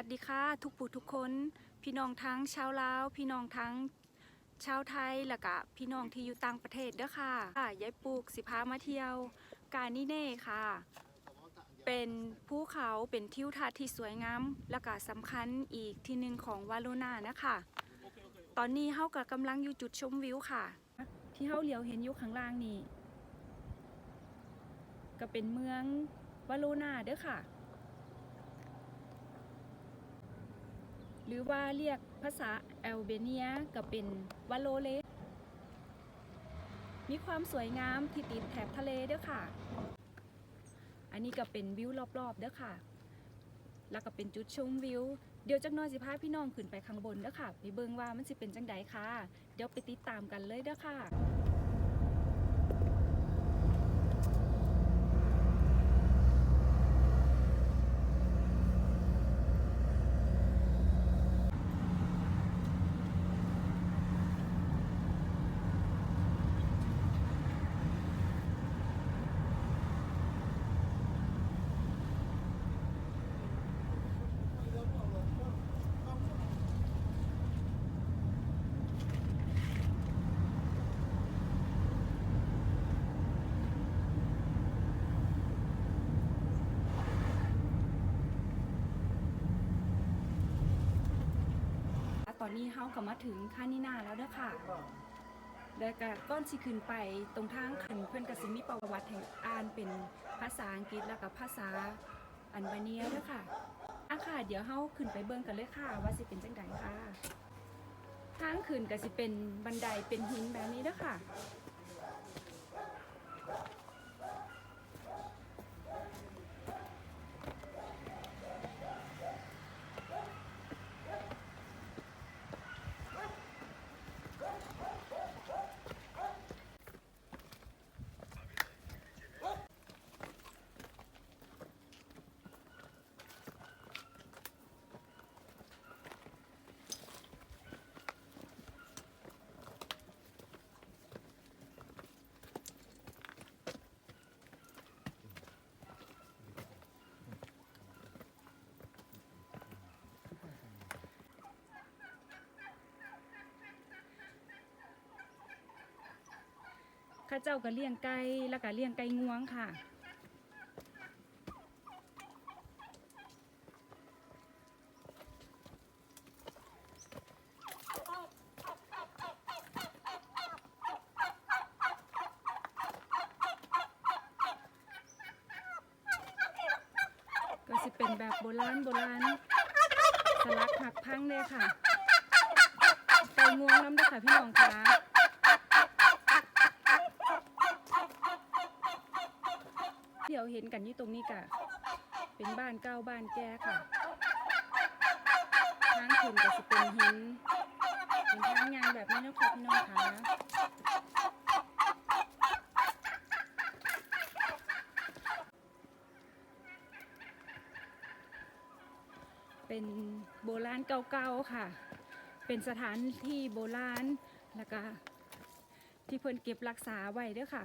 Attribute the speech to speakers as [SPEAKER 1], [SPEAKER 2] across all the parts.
[SPEAKER 1] วัสดีค่ะ ทุกผู้ทุกคน พี่น้องทั้งชาวลาว พี่น้องทั้งชาวไทยและก็พี่น้องที่อยู่ต่างประเทศเด้อค่ะยายปลูกสิพามาเที่ยว กานิเน่ค่ะ เป็นภูเขาเป็นทิวทัศน์ที่สวยงามและก็สำคัญอีกที่หนึ่งของวาโลนานะคะ ตอนนี้เฮาก็กำลังอยู่จุดชมวิวค่ะ ที่เฮาเหลียวเห็นอยู่ข้างล่างนี่ก็เป็นเมืองวาโลนาเด้อค่ะ หรือว่าเรียกภาษาแอลเบเนียก็เป็นวาโลเลมีความสวยงามที่ติดแถบทะเลเด้อค่ะ อันนี้ก็เป็นวิวรอบๆเด้อค่ะ แล้วก็เป็นจุดชมวิว เดี๋ยวจักน้อยสิพาพี่น้องขึ้นไปข้างบนเด้อค่ะ ไปเบิ่งว่ามันสิเป็นจังใดค่ะ เดี๋ยวไปติดตามกันเลยเด้อค่ะ ต อนนี้เฮาก็มาถึงคานินาแล้วเด้อค่ะแล้วก็ก้อนสิขึ้นไปตรงทางขึ้นเพื่อนกสิมีประวัติแห่งอ่านเป็นภาษาอังกฤษแล้วก็ภาษาอันบาเนียเด้อค่ะอะค่ะ เดี๋ยวเฮาขึ้นไปเบิ่งกันเลยค่ะ ว่าสิเป็นจังไดค่ะ ทางขึ้นก็สิเป็นบันไดเป็นหินแบบนี้เด้อค่ะ ข้าเจ้าก็เลี้ยงไก่แล้วก็เลี้ยงไก่งวงค่ะ ก็สิเป็นแบบโบราณโบราณสลักหักพังเลยค่ะไก่งวงน้ำเด้ค่ะพี่น้องค่ะ เดี๋ยวเห็นกันอยู่ตรงนี้กะเป็นบ้านเก่าบ้านแก่ค่ะทางขึ้นก็จะเป็นหินเป็นทางยางแบบนี้นะคะพี่น้องคะเป็นโบราณเก่าๆค่ะ เป็นสถานที่โบราณแล้วก็ที่เพิ่นเก็บรักษาไว้ด้วยค่ะ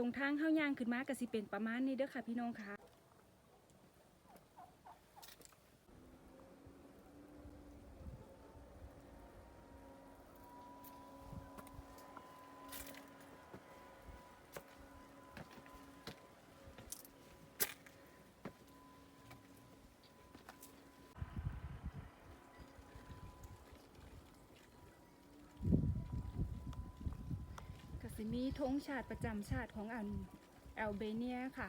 [SPEAKER 1] รงทางเข้าย่างขึ้นมาก็สิเป็นประมาณนี้เด้อค่ะพี่น้องค่ะ ก็สิมีธงชาติประจำชาติของอันแอลเบเนียค่ะ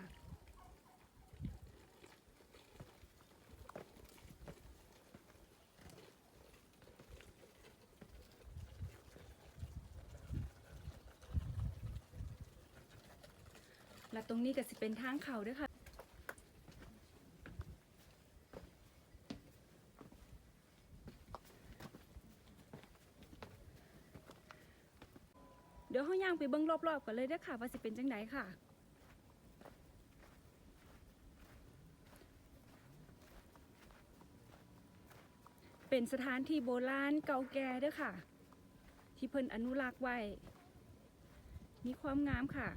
[SPEAKER 1] และตรงนี้ก็สิเป็นทางเขาด้วยค่ะ ยวเฮาย่างไปเบิ่งรอบๆกันเลยด้อค่ะ ว่าสิเป็นจังไดค่ะเป็นสถานที่โบราณเก่าแก่ด้อค่ะ ที่เพิ่นอนุรักษ์ไว้ มีความงามค่ะ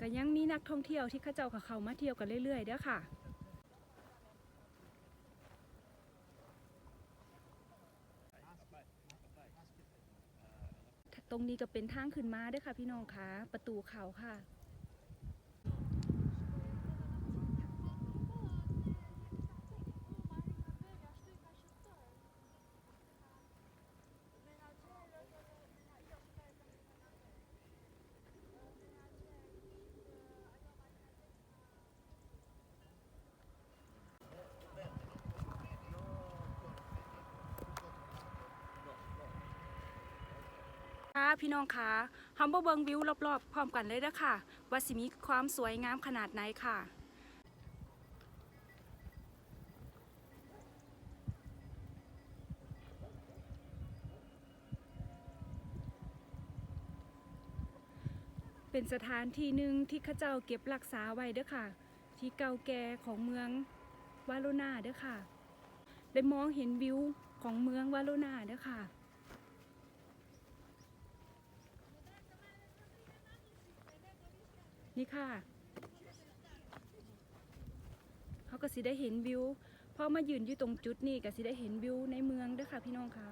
[SPEAKER 1] ก็ยังมีนักท่องเที่ยวที่ข้าเจ้าขับเขามาเที่ยวกันเรื่อยๆด้อค่ะ ตรงนี้ก็เป็นทางขึ้นมาด้วยค่ะพี่น้องคะประตูเขาค่ะ พี่น้องคะฮัมเบอร์เบิงวิวรอบๆ พร้อมกันเลยเด้อค่ะ ว่าสิมีความสวยงามขนาดไหนค่ะเป็นสถานที่หนึ่งที่ข้าเจ้าเก็บรักษาไว้เด้อค่ะ ที่เก่าแก่ของเมืองวาโลนาเด้อค่ะ ได้มองเห็นวิวของเมืองวาโลนาเด้อค่ะ นี่ค่ะเขาก็สิได้เห็นวิวพอมายืนอยู่ตรงจุดนี้ก็สิได้เห็นวิวในเมืองด้วยค่ะพี่น้องค่ะ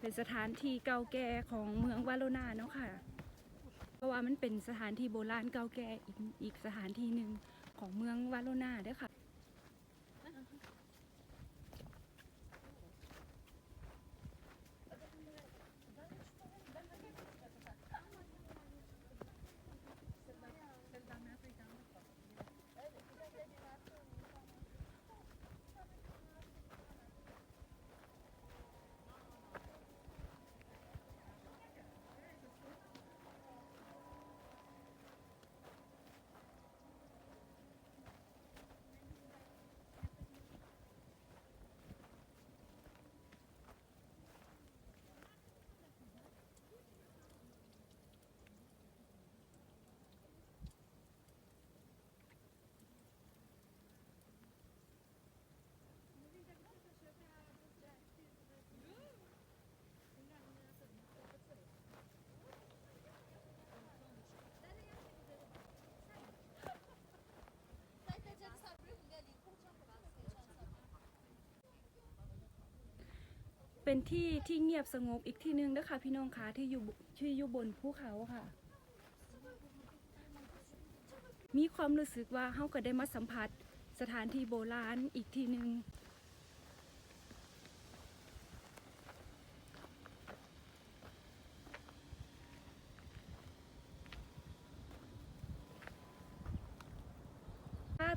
[SPEAKER 1] เป็นสถานที่เก่าแก่ของเมืองวาโลนาเนาะค่ะ เพราะว่ามันเป็นสถานที่โบราณเก่าแก่อีกสถานที่หนึ่ง ของเมืองวาโลนาด้วยค่ะ เป็นที่ที่เงียบสงบอีกที่หนึ่งนะคะพี่น้องคะที่อยู่ที่อยู่บนภูเขาค่ะ มีความรู้สึกว่าเฮาก็ได้มาสัมผัสสถานที่โบราณอีกที่หนึ่ง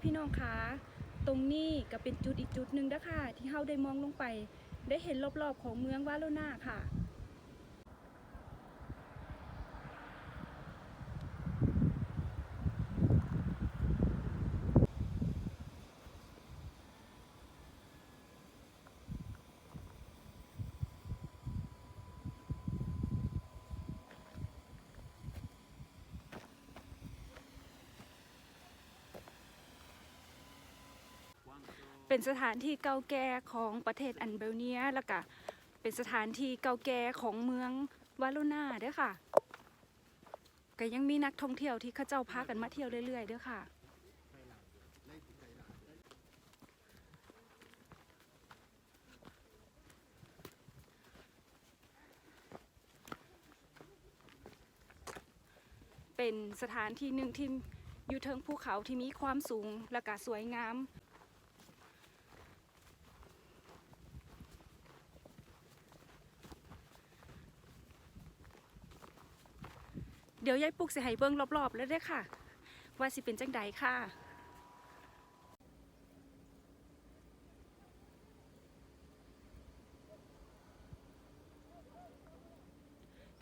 [SPEAKER 1] พี่น้องคะตรงนี้ก็เป็นจุดอีกจุดหนึ่งนะคะที่เฮาได้มองลงไป ได้เห็นรอบๆของเมืองวาโลนาค่ะ เป็นสถานที่เก่าแก่ของประเทศอันเบลเนียแล้วก็เป็นสถานที่เก่าแก่ของเมืองวาโลนาเด้อค่ะก็ยังมีนักท่องเที่ยวที่เขาเจ้าพากันมาเที่ยวเรื่อยๆเด้อค่ะ เป็นสถานที่หนึ่งที่อยู่เทิงภูเขาที่มีความสูงและก็สวยงาม ดี๋ยวยายปลุกสิให้เบิ่งรอบๆแล้วเด้อค่ะ ว่าสิเป็นจังใดค่ะ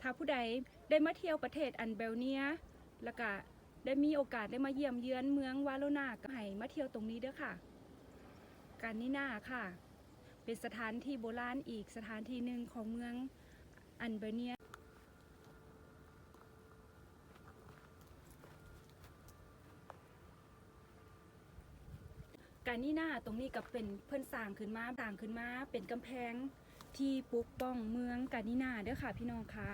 [SPEAKER 1] ถ้าผู้ใดได้มาเที่ยวประเทศอันเบลเนีย แล้วก็ได้มีโอกาสได้มาเยี่ยมเยือนเมืองวาโลนาก็ให้มาเที่ยวตรงนี้เด้อค่ะ การนินาค่ะ เป็นสถานที่โบราณอีกสถานที่หนึ่งของเมืองอันเบลเนีย การนี่หน้าตรงนี้ก็เป็นเพื่อนสร้างขึ้นมาสร้างขึ้นมา เป็นกำแพงที่ปกป้องเมืองกานินาเด้อค่ะพี่น้องคะ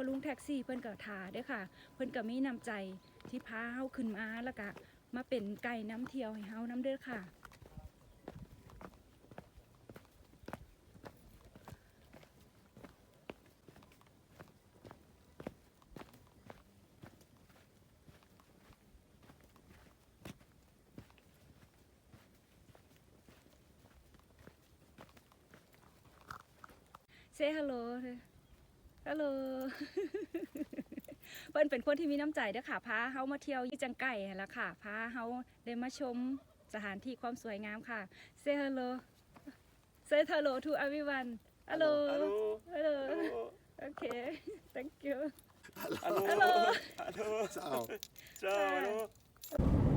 [SPEAKER 1] อลุงแท็กซี่เพิ่นก็ทาด้อค่ะ เพิ่นก็มีน้ำใจที่พาเฮาขึ้นมาแล้วก็มาเป็นไก่น้ำเที่ยวให้เฮาน้ำเด้อค่ะ Say hello ฮัลโหลเพิ่นเป็นคนที่มีน้ำใจเด้อค่ะ พาเฮามาเที่ยวที่จังไก่หั่นล่ะค่ะ พาเฮาได้มาชมสถานที่ความสวยงามค่ะ Say hello Say hello to everyone Hello
[SPEAKER 2] Hello.
[SPEAKER 1] Hello
[SPEAKER 2] Hello.
[SPEAKER 1] Okay Thank you
[SPEAKER 2] Hello.
[SPEAKER 1] Hello.
[SPEAKER 2] Hello.
[SPEAKER 3] Ciao.
[SPEAKER 2] Ciao. Hello.